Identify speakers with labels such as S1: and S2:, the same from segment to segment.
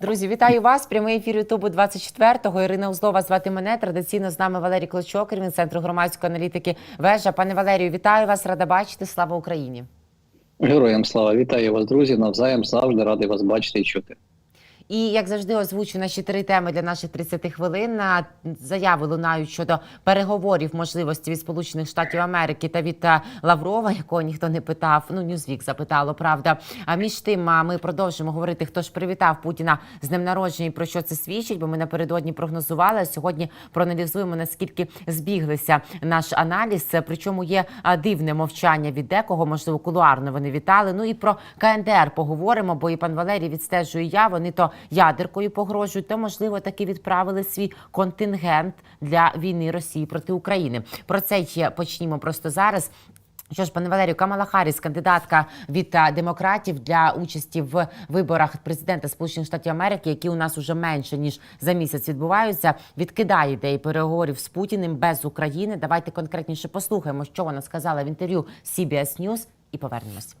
S1: Друзі, вітаю вас. Прямий ефір Ютубу 24-го. Ірина Узлова звати мене. Традиційно з нами Валерій Клочок, керівник центру громадської аналітики. Вежа. Пане Валерію, вітаю вас. Рада бачити. Слава Україні.
S2: Героям слава вітаю вас, друзі. Навзаєм завжди радий вас бачити і чути.
S1: І як завжди, озвучу наші три теми для наших 30 хвилин. Заяви лунають щодо переговорів можливості від Сполучених Штатів Америки та від е, Лаврова, якого ніхто не питав. Ну Ньюзвік запитало, правда. А між тим ми продовжимо говорити, хто ж привітав Путіна з днем народження і про що це свідчить. Бо ми напередодні прогнозували. А сьогодні проаналізуємо наскільки збіглися наш аналіз. Причому є дивне мовчання від декого, можливо, кулуарно вони вітали. Ну і про КНДР поговоримо, бо і пан Валерій відстежує я. Вони то ядеркою погрожують, то можливо таки відправили свій контингент для війни Росії проти України. Про це ще почнімо просто зараз. Що ж, пане Валерію, Камала Харріс, кандидатка від демократів для участі в виборах президента Сполучених Штатів Америки, які у нас уже менше ніж за місяць відбуваються, відкидає ідеї переговорів з Путіним без України. Давайте конкретніше послухаємо, що вона сказала в інтерв'ю CBS News і повернемось.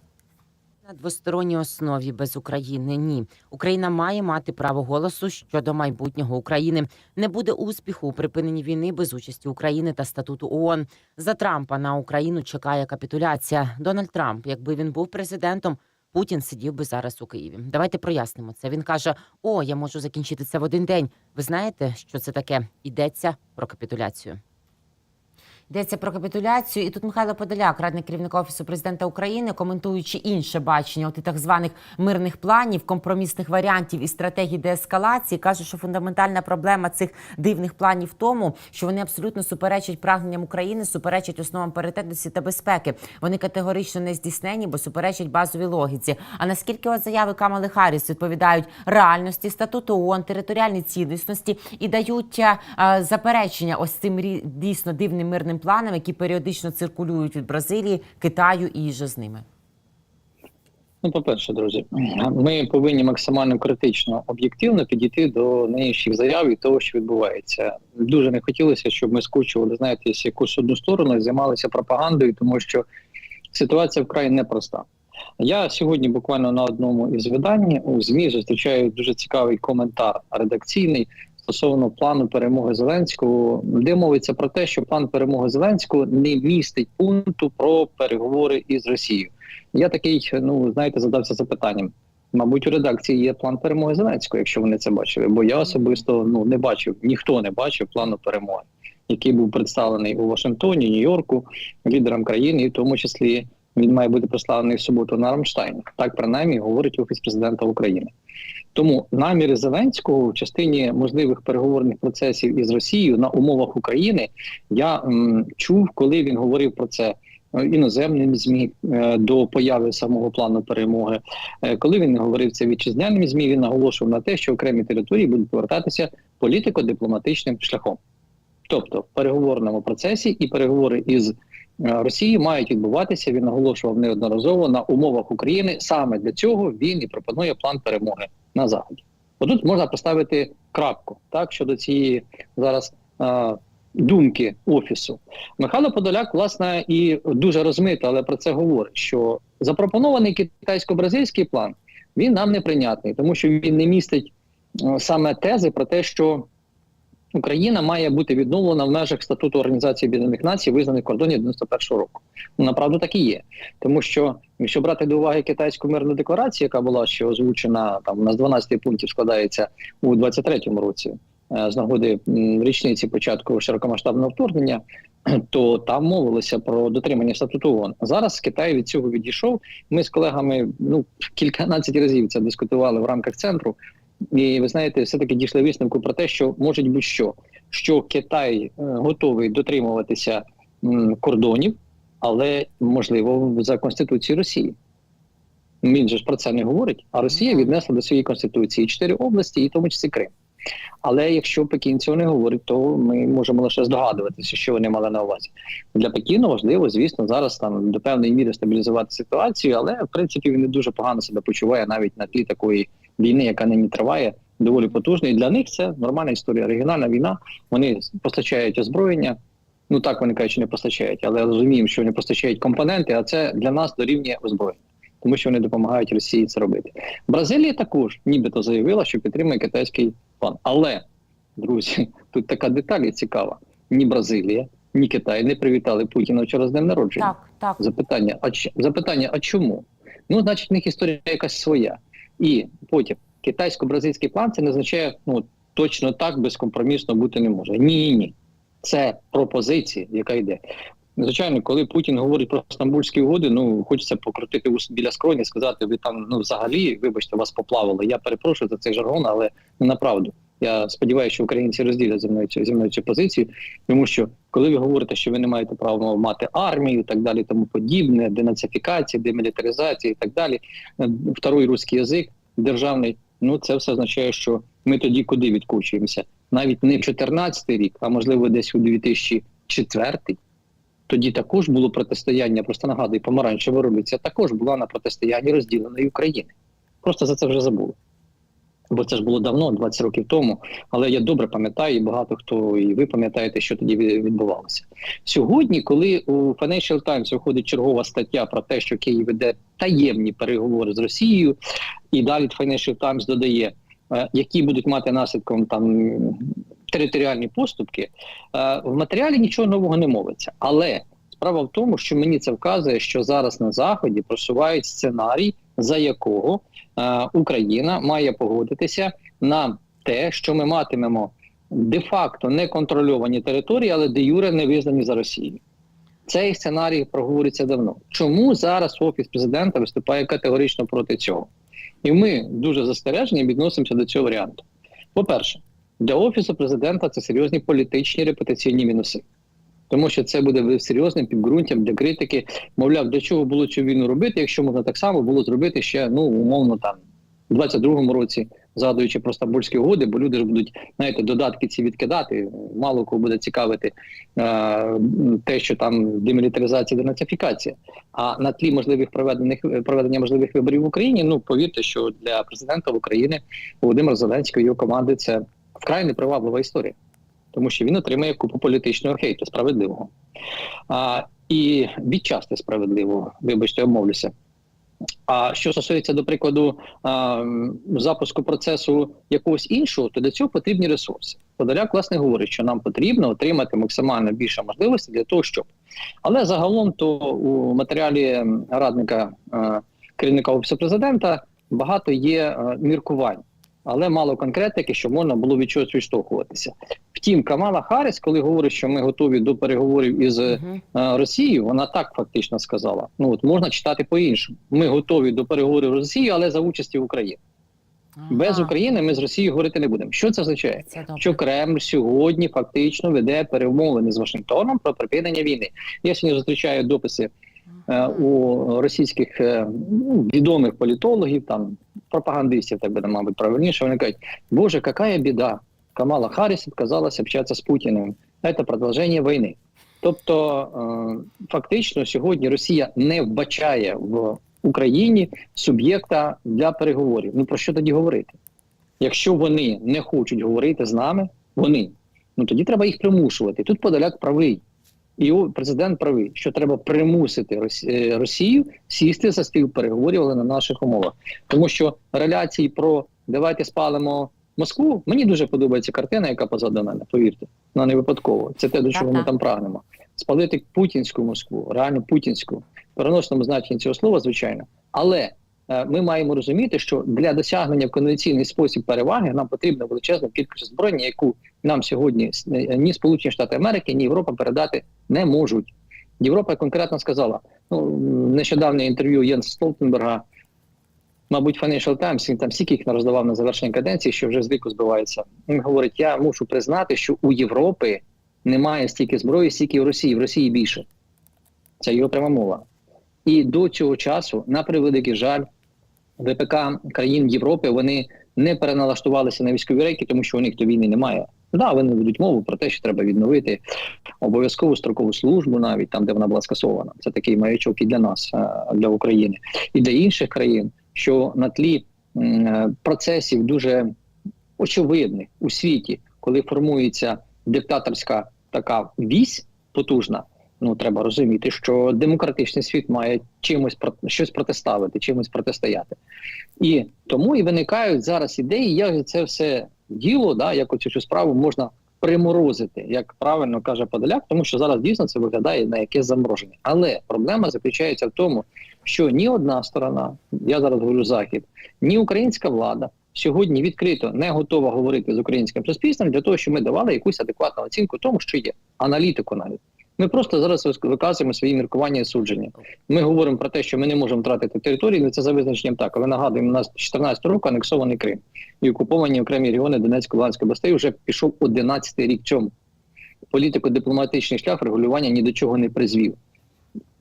S1: На двосторонній основі без України ні. Україна має мати право голосу щодо майбутнього України. Не буде успіху у припиненні війни без участі України та статуту ООН. За Трампа на Україну чекає капітуляція. Дональд Трамп, якби він був президентом, Путін сидів би зараз у Києві. Давайте прояснимо це. Він каже: О, я можу закінчити це в один день. Ви знаєте, що це таке? Йдеться про капітуляцію. Йдеться про капітуляцію, і тут Михайло Подоляк, радник керівника офісу президента України, коментуючи інше бачення, от і так званих мирних планів, компромісних варіантів і стратегій деескалації, каже, що фундаментальна проблема цих дивних планів в тому, що вони абсолютно суперечать прагненням України, суперечать основам паритетності та безпеки. Вони категорично не здійснені, бо суперечать базовій логіці. А наскільки от заяви Камали Харріс відповідають реальності статуту ООН, територіальній цілісності і дають а, заперечення ось цим дійсно дивним мирним планам, які періодично циркулюють від Бразилії, Китаю і же з ними.
S2: Ну, по-перше, друзі, ми повинні максимально критично об'єктивно підійти до нинішніх заяв і того, що відбувається. Дуже не хотілося, щоб ми скучували, знаєте, якусь одну сторону і займалися пропагандою, тому що ситуація вкрай непроста. Я сьогодні буквально на одному із видань у ЗМІ зустрічаю дуже цікавий коментар редакційний стосовно плану перемоги Зеленського, де мовиться про те, що план перемоги Зеленського не містить пункту про переговори із Росією. Я такий, ну знаєте, задався запитанням. Мабуть, у редакції є план перемоги Зеленського, якщо вони це бачили. Бо я особисто ну не бачив, ніхто не бачив плану перемоги, який був представлений у Вашингтоні, Нью-Йорку, лідерам країни, і в тому числі він має бути представлений в суботу на Рамштайні. Так принаймні говорить офіс президента України. Тому наміри Зеленського в частині можливих переговорних процесів із Росією на умовах України я м, чув, коли він говорив про це е, іноземним змі е, до появи самого плану перемоги. Е, Коли він говорив це вітчизняним змі, він наголошував на те, що окремі території будуть повертатися політико-дипломатичним шляхом. Тобто в переговорному процесі і переговори із Росією мають відбуватися. Він наголошував неодноразово на умовах України. Саме для цього він і пропонує план перемоги на заході. Отут можна поставити крапку так щодо цієї зараз е, думки офісу. Михайло Подоляк, власне, і дуже розмито, але про це говорить. Що запропонований китайсько-бразильський план він нам неприйнятний, тому що він не містить саме тези про те, що Україна має бути відновлена в межах статуту Організації Об'єднаних Націй, визнаних кордонів 91-го року. Ну, направду так і є. Тому що, якщо брати до уваги китайську мирну декларацію, яка була ще озвучена там у нас 12 пунктів складається у 23-му році, е, з нагоди річниці початку широкомасштабного вторгнення, то там мовилося про дотримання статуту ООН. Зараз Китай від цього відійшов. Ми з колегами ну кільканадцять разів це дискутували в рамках центру. І ви знаєте, все таки дійшли висновку про те, що може будь-що, що Китай е, готовий дотримуватися кордонів, але можливо за конституцією Росії. Він же ж про це не говорить. А Росія віднесла до своєї конституції чотири області, і тому числі Крим. Але якщо Пекін цього не говорить, то ми можемо лише здогадуватися, що вони мали на увазі. Для Пекіну важливо, звісно, зараз там до певної міри стабілізувати ситуацію, але в принципі він не дуже погано себе почуває навіть на тлі такої війни, яка нині триває, доволі потужно. І для них це нормальна історія. Регіональна війна. Вони постачають озброєння. Ну так вони кажуть, що не постачають, але розуміємо, що вони постачають компоненти, а це для нас дорівнює озброєння. тому що вони допомагають Росії це робити. Бразилія також нібито заявила, що підтримує китайський план. Але, друзі, тут така деталь цікава: ні Бразилія, ні Китай не привітали Путіна вчора з днем народження.
S1: Так, так.
S2: Запитання, а запитання, а чому? Ну, значить, в них історія якась своя. І потім китайсько-бразильський план це не означає, ну точно так безкомпромісно бути не може. Ні, ні. Це пропозиція, яка йде. Звичайно, коли Путін говорить про стамбульські угоди, ну хочеться покрутити ус біля скроні, сказати, ви там ну взагалі, вибачте, вас поплавили. Я перепрошую за цей жаргон, але не направду. Я сподіваюся, що українці розділять зі мною цю зі мною цю позицію, тому що коли ви говорите, що ви не маєте права мати армію, і так далі, тому подібне, денацифікація, демілітаризація і так далі, е, второй русський язик державний, ну це все означає, що ми тоді куди відкочуємося? Навіть не в 14 рік, а можливо десь у 2004 тоді також було протистояння, просто нагадую, помаранчева революція також була на протистоянні розділеної України. Просто за це вже забули. Бо це ж було давно, 20 років тому. Але я добре пам'ятаю, і багато хто і ви пам'ятаєте, що тоді відбувалося. Сьогодні, коли у Financial Times виходить чергова стаття про те, що Київ веде таємні переговори з Росією, і далі Financial Times додає, е, які будуть мати наслідком там територіальні поступки, е, в матеріалі нічого нового не мовиться. Але справа в тому, що мені це вказує, що зараз на заході просувають сценарій, за якого Україна має погодитися на те, що ми матимемо де-факто неконтрольовані території, але де юре не визнані за Росією. Цей сценарій проговориться давно. Чому зараз офіс президента виступає категорично проти цього? І ми дуже застережені відносимося до цього варіанту. По-перше, для офісу президента це серйозні політичні репутаційні мінуси. Тому що це буде серйозним підґрунтям для критики. Мовляв, для чого було цю війну робити, якщо можна так само було зробити ще ну умовно там у 22-му році, згадуючи про стамбульські угоди, бо люди ж будуть знаєте, додатки ці відкидати. Мало кого буде цікавити е, те, що там демілітаризація, денацифікація. А на тлі можливих проведених проведення можливих виборів в Україні, ну повірте, що для президента України Володимира Зеленського і його команди це вкрай неприваблива історія тому що він отримає купу політичного хейту справедливого. А, І відчасти справедливого, вибачте, обмовлюся. А що стосується, до прикладу, а, запуску процесу якогось іншого, то для цього потрібні ресурси. Подоляк, власне, говорить, що нам потрібно отримати максимально більше можливостей для того, щоб. Але загалом, то у матеріалі радника е, керівника офісу президента багато є е, міркувань але мало конкретики, щоб можна було від чогось відштовхуватися. Втім, Камала Харріс, коли говорить, що ми готові до переговорів із е,
S1: Мгм.
S2: Росією, вона так фактично сказала. Ну от можна читати по-іншому. Ми готові до переговорів з Росією, але за участі України. Без України ми з Росією говорити не будемо. Що це означає?
S1: Це.
S2: Що Кремль сьогодні фактично веде перемовини з Вашингтоном про припинення війни. Я сьогодні зустрічаю дописи е, у російських е, ну, відомих політологів, там пропагандистів, так буде, мабуть, правильніше. Вони кажуть, Боже, яка біда! Камала Харріс відказалася общатися з Путіним. Це продовження війни. Тобто, е, фактично, сьогодні Росія не вбачає в Україні суб'єкта для переговорів. Ну про що тоді говорити? Якщо вони не хочуть говорити з нами, вони ну тоді треба їх примушувати. Тут Подоляк правий. І президент правий, що треба примусити е, Росію сісти за стіл переговорів, але на наших умовах. Тому що реляції про давайте спалимо Москву. Мені дуже подобається картина, яка позаду мене. Повірте, вона не випадково. Це те, до чого ми там прагнемо. Спалити путінську Москву, реально путінську, в переносному значенні цього слова, звичайно. Але ми маємо розуміти, що для досягнення в конвенційний спосіб переваги нам потрібна величезна кількість озброєння, яку нам сьогодні е, ні Сполучені Штати Америки, ні Європа передати не можуть. Європа конкретно сказала: ну нещодавнє інтерв'ю Єнс Столтенберга, мабуть, Financial Times, він там стільки їх роздавав на завершення каденції, що вже з віку збивається. Він говорить: я мушу признати, що у Європи немає стільки зброї, стільки в Росії, в Росії більше. Це його пряма мова. І до цього часу, на превеликий жаль, ВПК країн Європи вони не переналаштувалися на військові рейки, тому що у них то війни немає. Да, вони ведуть мову про те, що треба відновити обов'язкову строкову службу, навіть там, де вона була скасована. Це такий маячок і для нас, е, для України, і для інших країн, що на тлі е, процесів дуже очевидних у світі, коли формується диктаторська така вісь потужна, Ну треба розуміти, що демократичний світ має чимось про щось протиставити, чимось протистояти. І тому і виникають зараз ідеї, як це все діло, да, як оцю цю справу можна приморозити, як правильно каже Подоляк, тому що зараз дійсно це виглядає на якесь замороження. Але проблема заключається в тому, що ні одна сторона, я зараз говорю захід, ні українська влада сьогодні відкрито не готова говорити з українським суспільством для того, щоб ми давали якусь адекватну оцінку тому, що є аналітику навіть. Ми просто зараз виказуємо свої міркування і судження. Ми говоримо про те, що ми не можемо втратити території, це за визначенням так. Але нагадуємо, у нас 14 року анексований Крим і окуповані окремі регіони Донецької Луганської областей вже пішов 11 рік цьому. Політико-дипломатичний шлях регулювання ні до чого не призвів.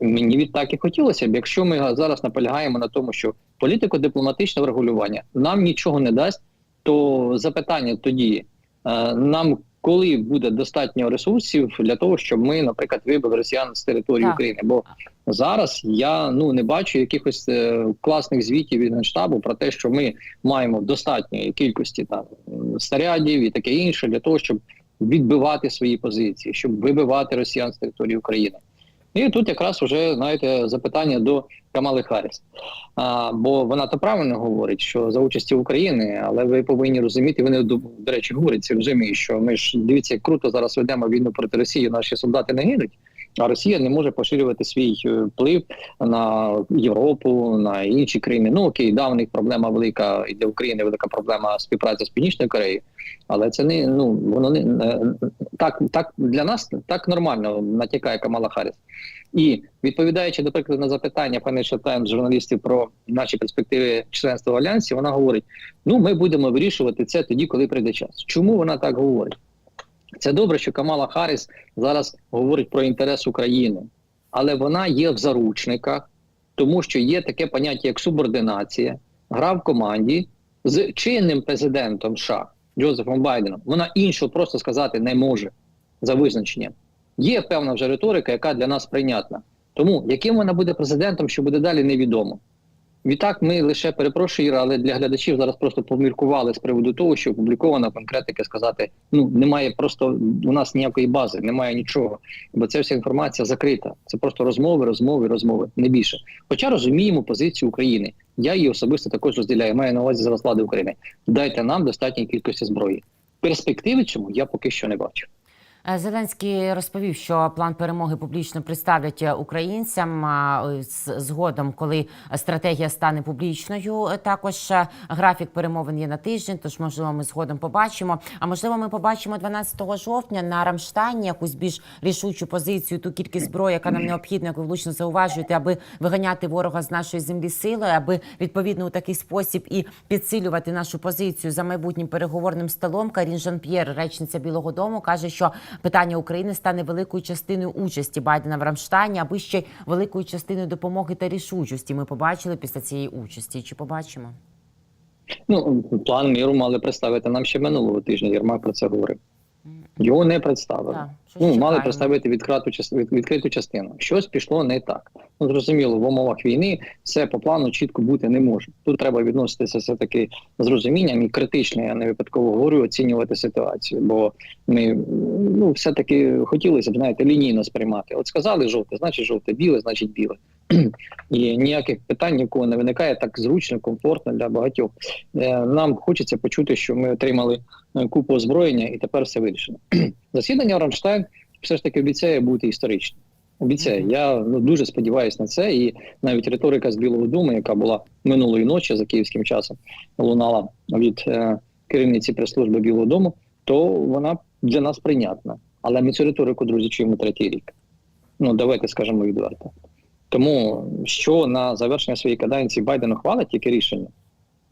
S2: Мені відтак і хотілося б, якщо ми зараз наполягаємо на тому, що політико-дипломатичне врегулювання нам нічого не дасть, то запитання тоді е, нам коли буде достатньо ресурсів для того, щоб ми, наприклад, вибили росіян з території
S1: Так.
S2: України. Бо зараз я ну не бачу якихось е, класних звітів від генштабу про те, що ми маємо достатньої кількості там снарядів і таке інше для того, щоб відбивати свої позиції, щоб вибивати росіян з території України. І тут якраз вже знаєте запитання до Камали Харріс. А, бо вона то правильно говорить, що за участі України, але ви повинні розуміти, вони до, речі говорять розуміють, що ми ж дивіться, як круто зараз ведемо війну проти Росії. Наші солдати не гинуть, а Росія не може поширювати свій е, вплив на Європу, на інші країни. Ну окей, да, у них проблема велика і для України велика проблема співпраця з Північною Кореєю. Але це не ну воно не так, так для нас так нормально натякає Камала Харріс. І відповідаючи, до прикладу, на запитання Financial Times журналістів про наші перспективи членства в альянсі, вона говорить: ну ми будемо вирішувати це тоді, коли прийде час. Чому вона так говорить? Це добре, що Камала Харріс зараз говорить про інтерес України, але вона є в заручниках, тому що є таке поняття, як субординація, гра в команді з чинним президентом США Джозефом Байденом. Вона іншого просто сказати не може за визначенням. Є певна вже риторика, яка для нас прийнятна. Тому яким вона буде президентом, що буде далі, невідомо. Відтак, ми лише перепрошую, Іра, але для глядачів зараз просто поміркували з приводу того, що опублікована конкретика сказати: ну немає просто у нас ніякої бази, немає нічого, бо ця вся інформація закрита. Це просто розмови, розмови, розмови, не більше. Хоча розуміємо позицію України. Я її особисто також розділяю. Маю на увазі зараз влади України. Дайте нам достатньої кількості зброї. Перспективи чому я поки що не бачу.
S1: Е, Зеленський розповів, що план перемоги публічно представлять е, українцям е, згодом, коли стратегія стане публічною. Також графік перемовин є на тиждень, тож можливо ми згодом побачимо. А можливо, ми побачимо 12 жовтня на Рамштайні якусь більш рішучу позицію, ту кількість зброї, яка нам необхідна, як ви влучно зауважуєте, аби виганяти ворога з нашої землі силою, аби відповідно у такий спосіб і підсилювати нашу позицію за майбутнім переговорним столом. Карін Жан П'єр, речниця Білого Дому, каже, що питання України стане великою частиною участі Байдена в Рамштайні, аби ще великою частиною допомоги та рішучості. Ми побачили після цієї участі. Чи побачимо?
S2: Ну, план міру мали представити нам ще минулого тижня. Єрмак про це говорив. Його не представили.
S1: Так,
S2: ну, мали представити відкриту, відкриту частину. Щось пішло не так. Ну, зрозуміло, в умовах війни все по плану чітко бути не може. Тут треба відноситися все-таки з розумінням і критично, я не випадково говорю, оцінювати ситуацію. Бо ми ну, все-таки хотілося б, знаєте, лінійно сприймати. От сказали жовте, значить жовте, біле, значить біле. І ніяких питань ні в кого не виникає так зручно, комфортно для багатьох. Е, Нам хочеться почути, що ми отримали е, купу озброєння і тепер все вирішено. Засідання Рамштайн все ж таки обіцяє бути історичним. Обіцяє. Я ну, дуже сподіваюся на це. І навіть риторика з Білого Дому, яка була минулої ночі за київським часом, лунала від е, керівниці прес-служби Білого Дому, то вона для нас прийнятна. Але ми цю риторику, друзі, чуємо третій рік. Ну, давайте скажемо відверто. Тому що на завершення своєї каденції Байден ухвалить яке рішення?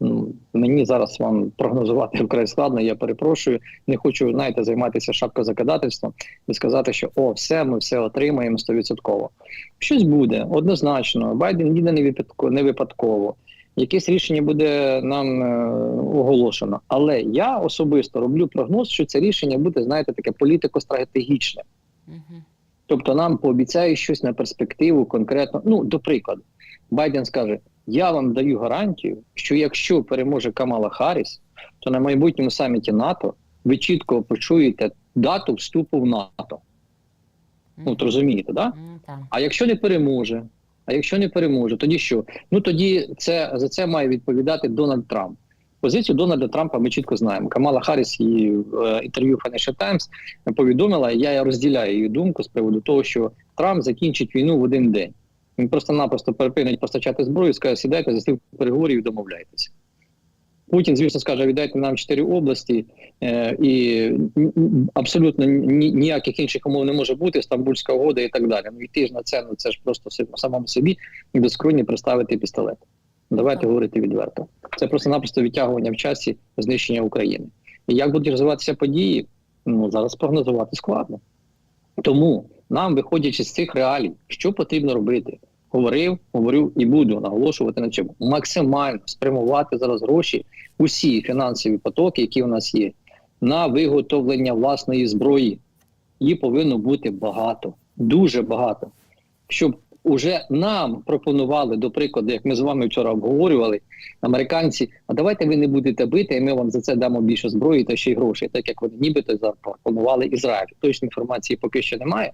S2: Ну, мені зараз вам прогнозувати вкрай складно. Я перепрошую. Не хочу знаєте, займатися шапкозакидательством і сказати, що о, все, ми все отримаємо стовідсотково. Щось буде однозначно. Байден ніде не випадково, не випадково. Якесь рішення буде нам е, оголошено. Але я особисто роблю прогноз, що це рішення буде, знаєте, таке політико-стратегічне.
S1: Угу.
S2: Тобто нам пообіцяють щось на перспективу конкретно. Ну, до прикладу, Байден скаже: Я вам даю гарантію, що якщо переможе Камала Харріс, то на майбутньому саміті НАТО ви чітко почуєте дату вступу в НАТО. Ну, от розумієте, да? А якщо не переможе, а якщо не переможе, тоді що? Ну тоді це за це має відповідати Дональд Трамп. Позицію Дональда Трампа ми чітко знаємо. Камала Харріс її е, інтерв'ю Financial Times повідомила. Я розділяю її думку з приводу того, що Трамп закінчить війну в один день. Він просто-напросто перепинить постачати зброю, скаже, сідайте за стіл переговорів і домовляйтеся. Путін, звісно, скаже, віддайте нам чотири області, е, і абсолютно ні, ніяких інших умов не може бути, Стамбульська угода і так далі. Ну йти ж на це, ну це ж просто самому собі і скроні приставити пістолет. Давайте говорити відверто. Це просто-напросто відтягування в часі знищення України. І як будуть розвиватися події, ну зараз прогнозувати складно. Тому нам, виходячи з цих реалій, що потрібно робити? Говорив, говорю і буду наголошувати на чому максимально спрямувати зараз гроші, усі фінансові потоки, які у нас є, на виготовлення власної зброї. Її повинно бути багато, дуже багато. Щоб уже нам пропонували, до прикладу, як ми з вами вчора обговорювали, американці, а давайте ви не будете бити, і ми вам за це дамо більше зброї та ще й грошей, так як вони нібито запропонували Ізраїль. Точної інформації поки що немає,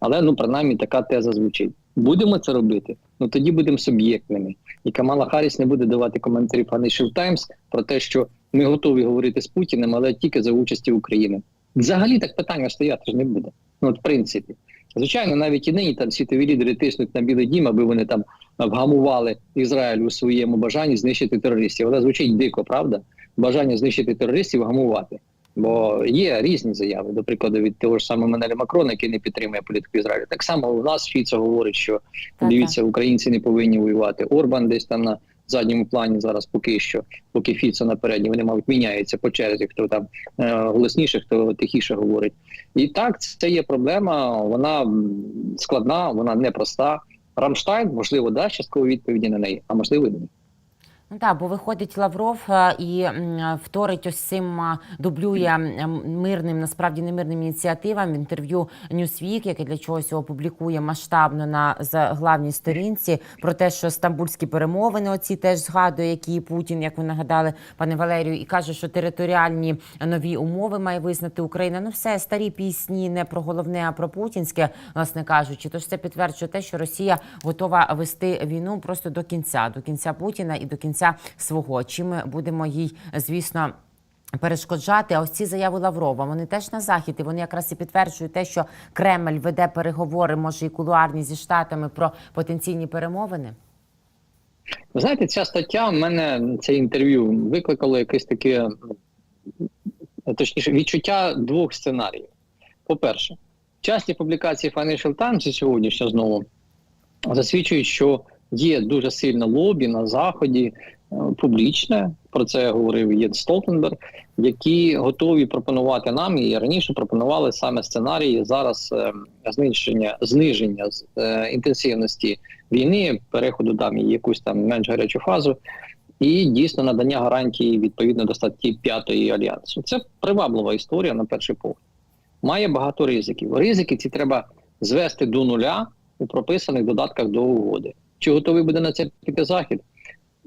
S2: але ну принаймні така теза звучить. Будемо це робити, ну тоді будемо суб'єктними. І Камала Харріс не буде давати коментарі Financial Times про те, що ми готові говорити з Путіним, але тільки за участі України. Взагалі так питання стояти ж не буде. Ну, от, в принципі. Звичайно, навіть і нині там світові лідери тиснуть на Білий Дім, аби вони там вгамували Ізраїль у своєму бажанні знищити терористів. Але звучить дико, правда? Бажання знищити терористів вгамувати. Бо є різні заяви, до прикладу, від того ж самого Менеля Макрона, який не підтримує політику Ізраїля. Так само у нас Фіцо говорить, що дивіться, українці не повинні воювати. Орбан десь там на задньому плані зараз поки що, поки Фіцо на передній, вони мабуть міняються по черзі, хто там е, голосніше, хто тихіше говорить. І так, це є проблема. Вона складна, вона непроста. Рамштайн, можливо, дасть часткову відповіді на неї, а можливо, і ні.
S1: Ну так, бо виходить Лавров е, і вторить ось цим е, дублює мирним, насправді не мирним ініціативам в інтерв'ю Newsweek, яке для чогось його публікує масштабно на главній сторінці про те, що стамбульські перемовини оці теж згадує, які Путін, як ви нагадали, пане Валерію, і каже, що територіальні нові умови має визнати Україна. Ну все старі пісні не про головне, а про путінське, власне кажучи. Тож це підтверджує те, що Росія готова вести війну просто до кінця, до кінця Путіна і до кінця свого. Чим ми будемо їй, звісно. Перешкоджати, а ось ці заяви Лаврова, вони теж на захід, і вони якраз і підтверджують те, що Кремль веде переговори, може і кулуарні зі штатами про потенційні перемовини.
S2: Ви знаєте, ця стаття в мене це інтерв'ю викликало якесь таке, точніше, відчуття двох сценаріїв. По-перше, часті публікації Financial Times сьогоднішня знову засвідчують, що є дуже сильне лобі на заході е, публічне. Про це говорив Єн Столтенберг, які готові пропонувати нам і раніше пропонували саме сценарії зараз е, знищення зниження е, інтенсивності війни, переходу там якусь там менш гарячу фазу, і дійсно надання гарантії відповідно до статті 5 альянсу. Це приваблива історія на перший погляд. Має багато ризиків. Ризики ці треба звести до нуля у прописаних додатках до угоди. Чи готовий буде на це піти захід?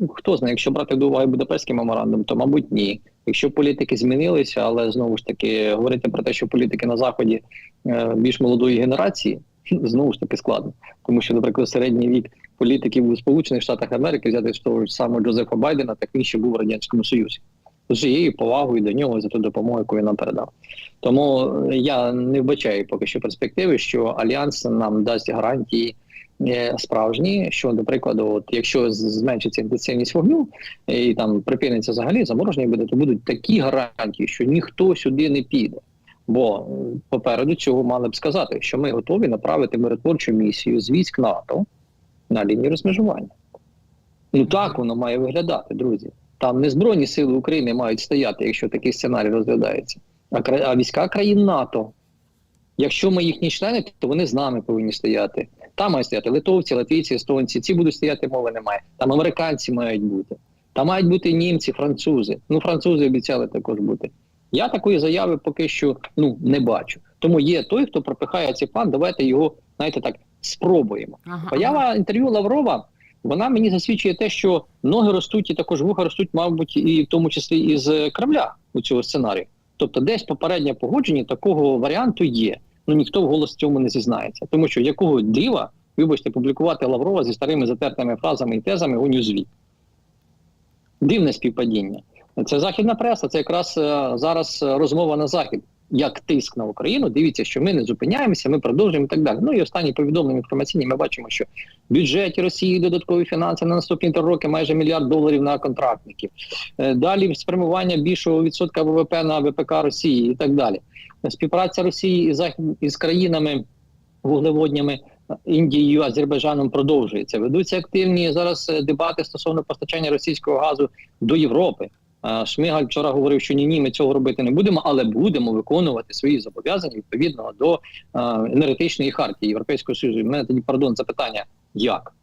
S2: Хто знає, якщо брати до уваги Будапештський меморандум, то мабуть ні. Якщо політики змінилися, але знову ж таки говорити про те, що політики на заході е, більш молодої генерації, знову ж таки складно, тому що, наприклад, середній вік політиків у Сполучених Штатах Америки взяти з того ж самого Джозефа Байдена, так він ще був в радянському Союзі. З її повагою до нього за ту допомогу, яку він нам передав. Тому е, я не вбачаю поки що перспективи, що альянс нам дасть гарантії справжні, що, до прикладу, от якщо зменшиться інтенсивність вогню і там припиниться взагалі замороження буде, то будуть такі гарантії, що ніхто сюди не піде. Бо попереду цього мали б сказати, що ми готові направити миротворчу місію з військ НАТО на лінію розмежування. Ну так воно має виглядати, друзі. Там не збройні сили України мають стояти, якщо такий сценарій розглядається, а, кра- а війська країн НАТО. Якщо ми їхні члени, то вони з нами повинні стояти. Там мають стояти литовці, латвійці, естонці. Ці будуть стояти, мови немає. Там американці мають бути. Там мають бути німці, французи. Ну, французи обіцяли також бути. Я такої заяви поки що ну не бачу. Тому є той, хто пропихає цей план. Давайте його, знаєте, так спробуємо.
S1: Ага,
S2: Поява інтерв'ю Лаврова. Вона мені засвідчує те, що ноги ростуть і також вуха ростуть, мабуть, і в тому числі із Кремля у цього сценарію. Тобто, десь попереднє погодження такого варіанту є. Ну ніхто в голос цьому не зізнається. Тому що якого дива, вибачте, публікувати Лаврова зі старими затертими фразами і тезами у Ньюзвік. Дивне співпадіння. Це західна преса, це якраз е, зараз е, розмова на захід. Як тиск на Україну, дивіться, що ми не зупиняємося, ми продовжуємо і так далі. Ну і останні повідомлення інформаційні. Ми бачимо, що в бюджеті Росії додаткові фінанси на наступні три роки майже мільярд доларів на контрактників. Е, Далі спрямування більшого відсотка ВВП на ВПК Росії і так далі. Співпраця Росії із захід із країнами вуглеводнями Індією, Азербайджаном продовжується. Ведуться активні зараз е, дебати стосовно постачання російського газу до Європи. Шмигаль вчора говорив, що ні, ні, ми цього робити не будемо, але будемо виконувати свої зобов'язання відповідно до енергетичної хартії Європейського Союзу. У мене тоді пардон запитання: як?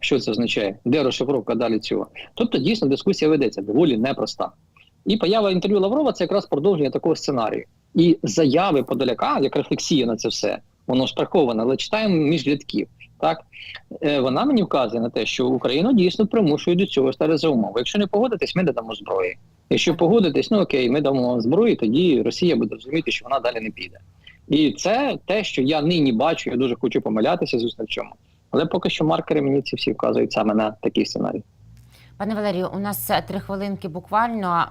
S2: Що це означає? Де розшифровка далі цього? Тобто, дійсно, дискусія ведеться доволі непроста. І поява інтерв'ю Лаврова це якраз продовження такого сценарію. І заяви Подоляка, як рефлексія на це все, воно ж приховане, але читаємо між рядків. Так е, вона мені вказує на те, що Україну дійсно примушує до цього стати за умови. Якщо не погодитись, ми не дамо зброї. Якщо погодитись, ну окей, ми дамо вам зброю, тоді Росія буде розуміти, що вона далі не піде. І це те, що я нині бачу. Я дуже хочу помилятися, звісно, в чому. Але поки що маркери мені ці всі вказують саме на такий сценарій.
S1: Пане Валерію, у нас е, три хвилинки буквально.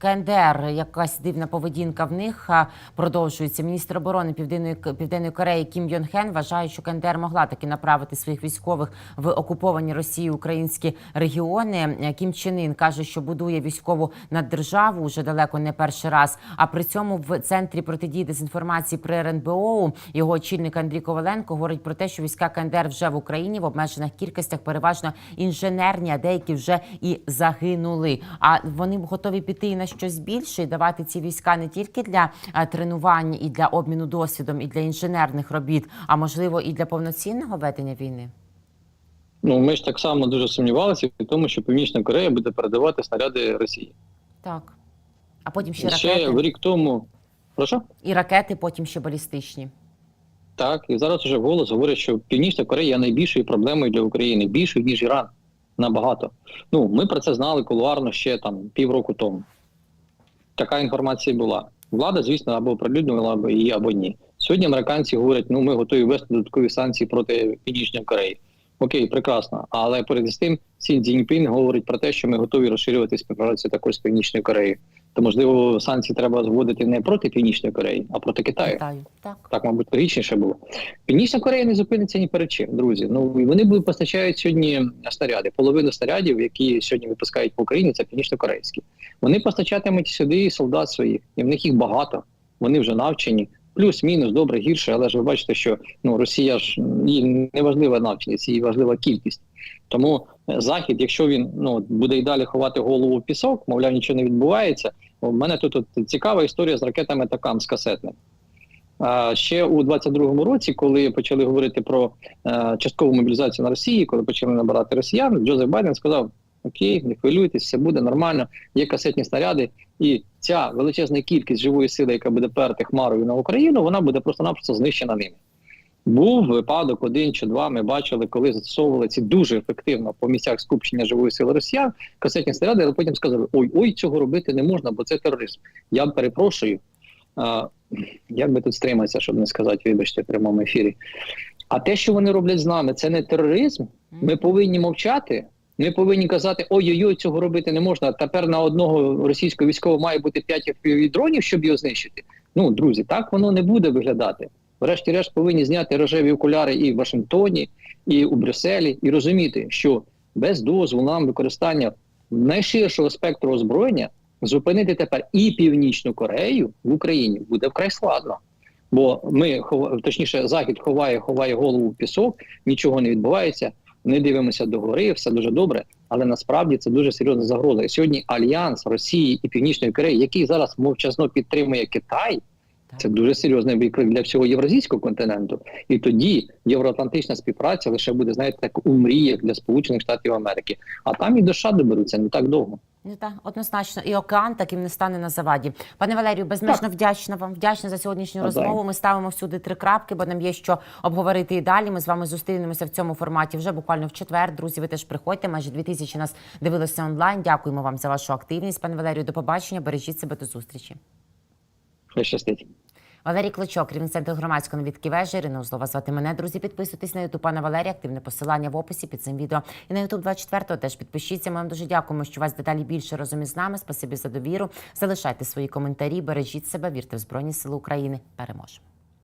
S1: КНДР, якась дивна поведінка в них продовжується. Міністр оборони Південної Південної Кореї Кім Йон Хен вважає, що КНДР могла таки направити своїх військових в окуповані Росією українські регіони. Кім Чен Ін каже, що будує військову наддержаву вже далеко не перший раз. А при цьому в центрі протидії дезінформації при РНБО його очільник Андрій Коваленко говорить про те, що війська КНДР вже в Україні в обмежених кількостях, переважно інженерні, а деякі вже і загинули. А вони готові піти і на щось більше і давати ці війська не тільки для е, тренувань і для обміну досвідом, і для інженерних робіт, а можливо і для повноцінного ведення війни.
S2: Ну ми ж так само дуже сумнівалися в тому, що Північна Корея буде передавати снаряди Росії.
S1: Так. А потім ще
S2: Ще
S1: ракети.
S2: в рік тому. Прошу?
S1: І ракети, потім ще балістичні.
S2: Так, і зараз вже голос говорять, що Північна Корея є найбільшою проблемою для України, більшою ніж Іран. Набагато. Ну, ми про це знали кулуарно ще там півроку тому. Така інформація була. Влада, звісно, або оприлюднювала або її, або ні. Сьогодні американці говорять, ну ми готові ввести додаткові санкції проти Північної Кореї. Окей, прекрасно. Але поряд з тим Сін Цзіньпін говорить про те, що ми готові розширювати співпрацю також з Північною Кореєю. То можливо санкції треба зводити не проти Північної Кореї, а проти Китаю.
S1: Вітаю. Так.
S2: Так, мабуть, логічніше було. Північна Корея не зупиниться ні перед чим, друзі. Ну і вони будуть постачають сьогодні снаряди. Половину снарядів, які сьогодні випускають по Україні, це північно-корейські. Вони постачатимуть сюди солдат своїх, і в них їх багато. Вони вже навчені. Плюс-мінус, добре, гірше, але ж ви бачите, що ну Росія ж їй не важлива навченість, їй важлива кількість. Тому захід, якщо він ну буде і далі ховати голову в пісок, мовляв, нічого не відбувається. У мене тут, от цікава історія з ракетами Такам з касетним. А ще у 22-му році, коли почали говорити про е, часткову мобілізацію на Росії, коли почали набирати росіян, Джозеф Байден сказав: Окей, не хвилюйтесь, все буде нормально. Є касетні снаряди, і ця величезна кількість живої сили, яка буде перти хмарою на Україну, вона буде просто-напросто знищена ними. Був випадок один чи два. Ми бачили, коли застосовували ці дуже ефективно по місцях скупчення живої сили росіян, касетні снаряди, але потім сказали: ой, ой, цього робити не можна, бо це тероризм. Я перепрошую. А, як би тут стриматися, щоб не сказати, вибачте, в прямому ефірі. А те, що вони роблять з нами, це не тероризм. Ми повинні мовчати. Ми повинні казати, ой-ой-ой, цього робити не можна. Тепер на одного російського військового має бути 5 дронів, щоб його знищити. Ну, друзі, так воно не буде виглядати. Врешті-решт повинні зняти рожеві окуляри і в Вашингтоні, і у Брюсселі, і розуміти, що без дозволу нам використання найширшого спектру озброєння зупинити тепер і Північну Корею в Україні буде вкрай складно. Бо ми точніше, захід ховає, ховає голову в пісок, нічого не відбувається. Не дивимося догори, все дуже добре. Але насправді це дуже серйозна загроза. Сьогодні альянс Росії і Північної Кореї, який зараз мовчазно підтримує Китай, це дуже серйозний виклик для всього євразійського континенту. І тоді євроатлантична співпраця лише буде, знаєте, так у мріях для Сполучених Штатів Америки. А там і до США доберуться не так довго.
S1: Ну так, однозначно, і океан таким не стане на заваді. Пане Валерію, безмежно вдячна вам. Вдячна за сьогоднішню
S2: Бажаю.
S1: розмову. Ми ставимо всюди три крапки, бо нам є що обговорити і далі. Ми з вами зустрінемося в цьому форматі вже буквально в четвер. Друзі, ви теж приходьте. Майже дві тисячі нас дивилися онлайн. Дякуємо вам за вашу активність. Пане Валерію, до побачення. Бережіть себе до зустрічі.
S2: Хай щастить.
S1: Валерій Клочок, керівник громадського новітки вежі. Ірина Узлова звати мене. Друзі, підписуйтесь на ютуб пана Валерія. Активне посилання в описі під цим відео. І на ютуб 24 теж підпишіться. Ми вам дуже дякуємо, що вас деталі більше разом із нами. Спасибі за довіру. Залишайте свої коментарі, бережіть себе, вірте в Збройні Сили України. Переможемо.